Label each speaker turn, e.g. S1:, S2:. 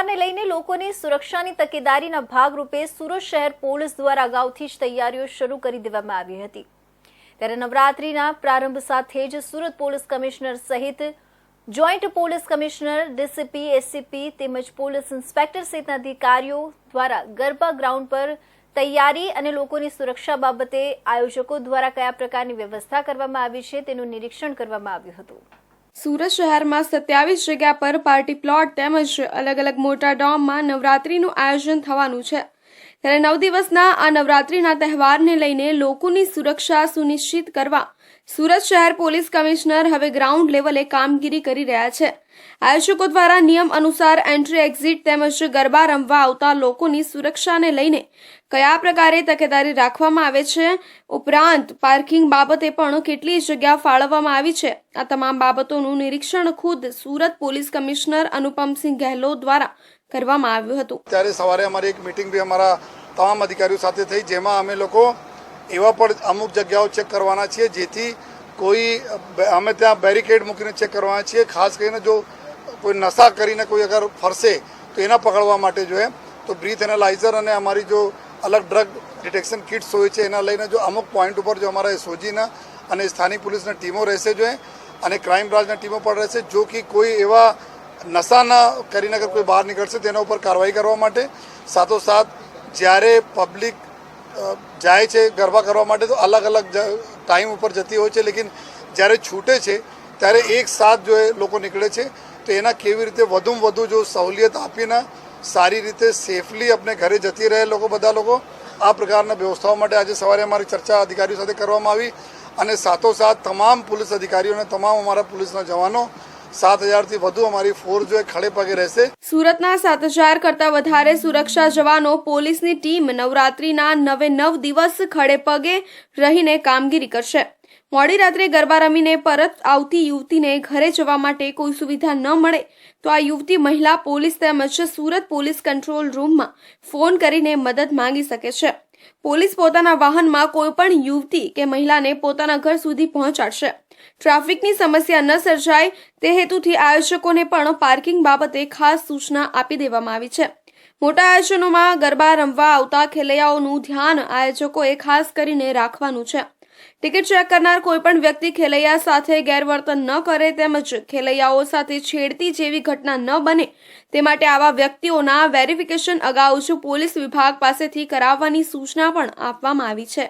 S1: તહેવારને લઈને લોકોની સુરક્ષાની તકેદારીના ભાગરૂપે સુરત શહેર પોલીસ દ્વારા અગાઉથી જ તૈયારીઓ શરૂ કરી દેવામાં આવી હતી. ત્યારે નવરાત્રીના પ્રારંભ સાથે જ સુરત પોલીસ કમિશનર સહિત joint police commissioner, DCP, SCP તેમજ પોલીસ ઇન્સ્પેક્ટર સહિતના અધિકારીઓ દ્વારા ગરબા ગ્રાઉન્ડ પર તૈયારી અને લોકોની સુરક્ષા બાબતે આયોજકો દ્વારા કયા પ્રકારની વ્યવસ્થા કરવામાં આવી છે તેનું નિરીક્ષણ કરવામાં આવ્યું હતું.
S2: સુરત શહેરમાં સત્યાવીસ જગ્યા પર પાર્ટી પ્લોટ તેમજ અલગ અલગ મોટા ડોમમાં નવરાત્રીનું આયોજન થવાનું છે. ત્યારે નવ દિવસના આ નવરાત્રીના તહેવારને લઈને લોકોની સુરક્ષા સુનિશ્ચિત કરવા સુરત શહેર પોલીસ કમિશનર હવે ગ્રાઉન્ડ લેવલે કામગીરી કરી રહ્યા છે. આયોજકો દ્વારા નિયમ અનુસાર એન્ટ્રી એક્ઝિટ તેમજ ગરબા રમવા આવતા લોકોની સુરક્ષાને લઈને કયા પ્રકારે તકેદારી રાખવામાં આવે છે? ઉપરાંત પાર્કિંગ બાબતે પણ કેટલી જગ્યા ફાળવવામાં આવી છે? આ તમામ બાબતોનું નિરીક્ષણ ખુદ સુરત પોલીસ કમિશનર અનુપમસિંહ ગહેલોત દ્વારા કરવામાં આવ્યું હતું.
S3: ત્યારે સવારે અમારી એક મિટિંગ બી અમારા તમામ અધિકારીઓ સાથે થઈ, જેમાં અમે લોકો એવા પણ અમુક જગ્યાઓ ચેક કરવાના છીએ, જેથી કોઈ, અમે ત્યાં બેરિકેડ મૂકીને ચેક કરવાના છીએ. ખાસ કરીને જો કોઈ નશા કરીને કોઈ અગર ફરશે તો એના પકડવા માટે જો એમ, તો બ્રીથ એનાલાઇઝર અને અમારી જો અલગ ડ્રગ ડિટેક્શન કિટ્સ હોય છે, એના લઈને જો અમુક પોઈન્ટ ઉપર જો અમારા એસઓજીના અને સ્થાનિક પોલીસના ટીમો રહેશે જો અને ક્રાઇમ બ્રાન્ચના ટીમો પણ રહેશે, જો કે કોઈ એવા નશાના કરીને અગર કોઈ બહાર નીકળશે, તેના ઉપર કાર્યવાહી કરવા માટે. સાથોસાથ, જ્યારે પબ્લિક જાય છે ગરબા કરવા માટે તો અલગ અલગ ટાઈમ ઉપર જતી હોય છે, લેકિન જ્યારે છૂટે છે, ત્યારે એક સાથ જો એ લોકો નીકળે છે, તો એના કેવી રીતે વધુમાં વધુ જો સહુલિયત આપીને સારી રીતે સેફલી આપણે ઘરે જતી રહે લોકો બધા લોકો, આ પ્રકારના વ્યવસ્થાઓ માટે આજે સવારે અમારી ચર્ચા અધિકારીઓ સાથે કરવામાં આવી અને સાથોસાથ તમામ પોલીસ અધિકારીઓ અને તમામ અમારા પોલીસના જવાનો સાત હજારથી વધુ અમારી ફોર્સ ખડે પગે રહેશે.
S2: સુરતના સાત હજાર કરતાં વધારે સુરક્ષા જવાનો પોલીસની ટીમ નવરાત્રીના નવે નવ દિવસ ખડે પગે રહીને કામગીરી કરશે. મોડી રાત્રે ગરબા રમીને પરત આવતી યુવતીને ઘરે જવા માટે કોઈ સુવિધા ન મળે તો આ યુવતી મહિલા પોલીસ તેમજ સુરત પોલીસ કંટ્રોલ રૂમમાં ફોન કરીને મદદ માંગી શકે છે. પોલીસ પોતાના વાહનમાં કોઈ પણ યુવતી કે મહિલાને પોતાના ઘર સુધી પહોંચાડશે. ટ્રાફિકની સમસ્યા ન સર્જાય તે હેતુથી આયોજકોને પણ પાર્કિંગ બાબતે ખાસ સૂચના આપી દેવામાં આવી છે. મોટા આયોજનોમાં ગરબા રમવા આવતા ખેલૈયાઓનું ધ્યાન આયોજકોએ ખાસ કરીને રાખવાનું છે. ટિકિટ ચેક કરનાર કોઈ પણ વ્યક્તિ ખેલૈયા સાથે ગેરવર્તન ન કરે તેમજ ખેલૈયાઓ સાથે છેડતી જેવી ઘટના ન બને તે માટે આવા વ્યક્તિઓના વેરિફિકેશન અગાઉ જ પોલીસ વિભાગ પાસેથી કરાવવાની સૂચના પણ આપવામાં આવી છે.